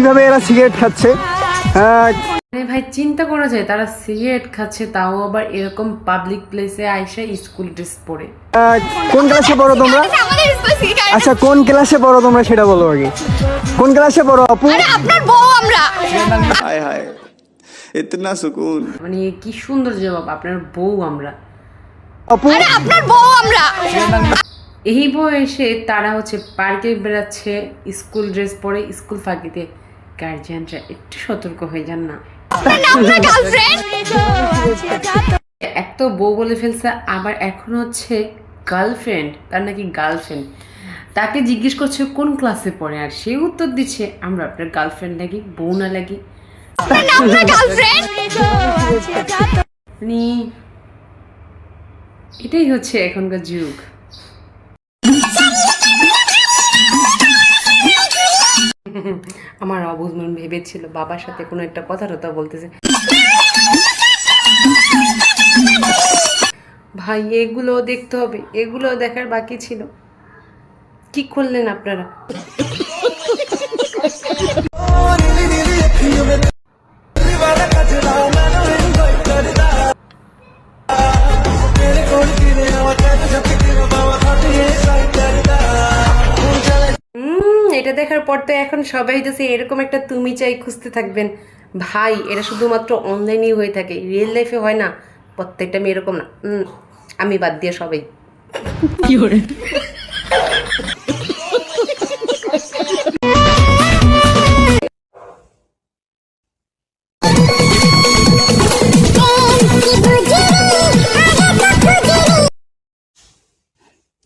কীভাবে এরা সিগারেট খাচ্ছে? মানে ভাই চিন্তা করা যায় তারা সিগারেট খাচ্ছে তাও আবার এরকম পাবলিক প্লেসে আইসা স্কুল ড্রেস পরে। হ্যাঁ, কোন ক্লাসে পড়ো তোমরা? আচ্ছা কোন ক্লাসে পড়ো তোমরা সেটা বলো আগে। কোন ক্লাসে পড়ো আপু? আরে আপনার বউ আমরা। হায় হায় ইতনা সুকুন। মানে কি সুন্দর জবাব আপনার বউ আমরা। আপু? আরে আপনার বউ আমরা। এই বয়সে তারা হচ্ছে পার্কে বেড়াচ্ছে স্কুল ড্রেস পরে স্কুল ফাঁকিতে। গার্জিয়ানরা একটু সতর্ক হয়ে যান না। এক তো বউ বলে ফেলছে, আবার এখন হচ্ছে গার্লফ্রেন্ড তার নাকি গার্লফ্রেন্ড তাকে জিজ্ঞেস করছে, কোন ক্লাসে পড়ে? আর সে উত্তর দিচ্ছে, আমরা আপনার গার্লফ্রেন্ড লাগি, বউ না লাগি। মানে এটাই হচ্ছে এখনকার যুগ। আমার অবুজমন ভেবেছিল, বাবার সাথে কোনো একটা কথা টথা বলতেছে। ভাই, এগুলো দেখতে হবে, এগুলো দেখার বাকি ছিল। কি করলেন আপনারা? এটা দেখার পর তো এখন সবাই যাচ্ছে এরকম একটা তুমি চাই খুঁজতে থাকবেন। ভাই এটা শুধুমাত্র অনলাইনেই হয়ে থাকে রিয়েল লাইফে হয় না প্রত্যেকটা মেয়ে এরকম না। আমি বাদ দিয়ে সবাই।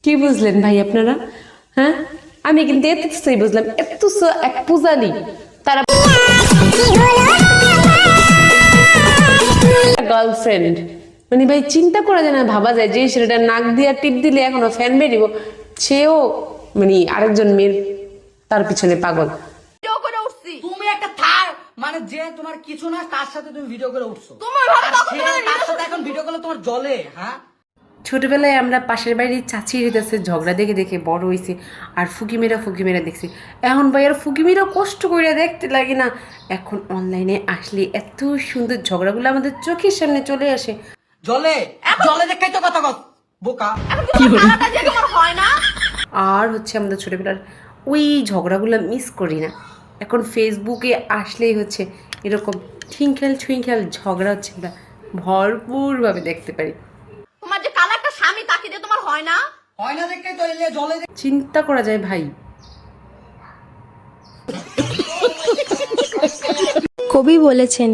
কি বুঝলেন ভাই আপনারা? হ্যাঁ? আমি কিন্তু এত কিছুই বুঝলাম এত এক পূজালি। তারা গার্লফ্রেন্ড মানে ভাই চিন্তা করা যায় না ভাবা যায় যে ছেলেটা নাক দিয়ে টিপ দিলে এখনও ফ্যান বেরিব। সেও মানে আরেকজন মেয়ের তার পিছনে পাগল। করে উঠছি। তুমি একটা থার। মানে যে তোমার কিছু না তার সাথে তুমি ভিডিও করে উঠছো। তোমার তার সাথে এখন ভিডিও করলে তোমার জলে হ্যাঁ? ছোটবেলায় আমরা পাশের বাড়ির চাচি হইতেছে ঝগড়া দেখে দেখে বড় হয়েছি আর ফুকিমেরা ফুকিমেরা দেখছি। এখন ভাই আর ফুকিমেরা কষ্ট করে দেখতে লাগে না। এখন অনলাইনে আসলে এত সুন্দর ঝগড়াগুলো আমাদের চোখের সামনে চলে আসে। জলে জলে দেখাই তো কথা বোকা। হয় না আর হচ্ছে আমাদের ছোটবেলার ওই ঝগড়াগুলো মিস করি না। এখন ফেসবুকে আসলেই হচ্ছে এরকম ঠিঙ্কেল ছুইঙ্কেল ঝগড়া হচ্ছে আমরা ভরপুরভাবে দেখতে পারি তোমার যে কালো একটা স্বামী তাকে দিয়ে তোমার হয় না? হয় না দেখতে তো জলে চিন্তা করা যায় ভাই। কবি বলেছেন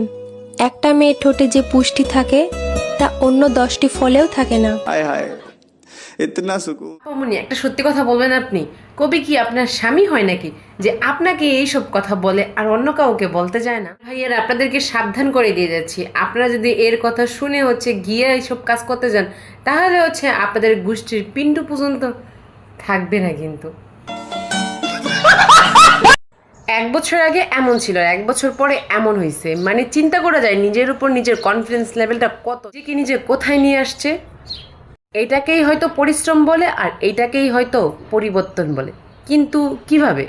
একটা মেয়ে ঠোঁটে যে পুষ্টি থাকে তা অন্য দশটি ফলেও থাকে না। হায় হায়। ইতনা সুকুন মামুনি একটা সত্যি কথা বলবেন আপনি। কবি কি আপনার স্বামী হয় নাকি? যে আপনাকে এই সব কথা বলে আর অন্য কাউকে বলতে যায় না? ভাইয়ার, আপনাদেরকে সাবধান করে দিয়ে যাচ্ছি। আপনারা যদি এর কথা শুনে হচ্ছে গিয়ে এইসব কাজ করতে যান, তাহলে হচ্ছে আপনাদের গোষ্ঠীর পিণ্ড পর্যন্ত থাকবে না কিন্তু। এক বছর আগে এমন ছিল, এক বছর পরে এমন হয়েছে মানে চিন্তা করা যায় নিজের উপর নিজের কনফিডেন্স লেভেলটা কত? যে নিজে কোথায় নিয়ে আসছে? এটাকেই হয়তো পরিশ্রম বলে আর এইটাকেই হয়তো পরিবর্তন বলে। কিন্তু কীভাবে?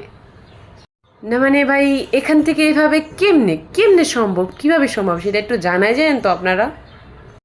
না মানে ভাই, এখান থেকে এভাবে কেমনে কেমনে সম্ভব? কীভাবে সম্ভব? সেটা একটু জানাই যায় তো আপনারা?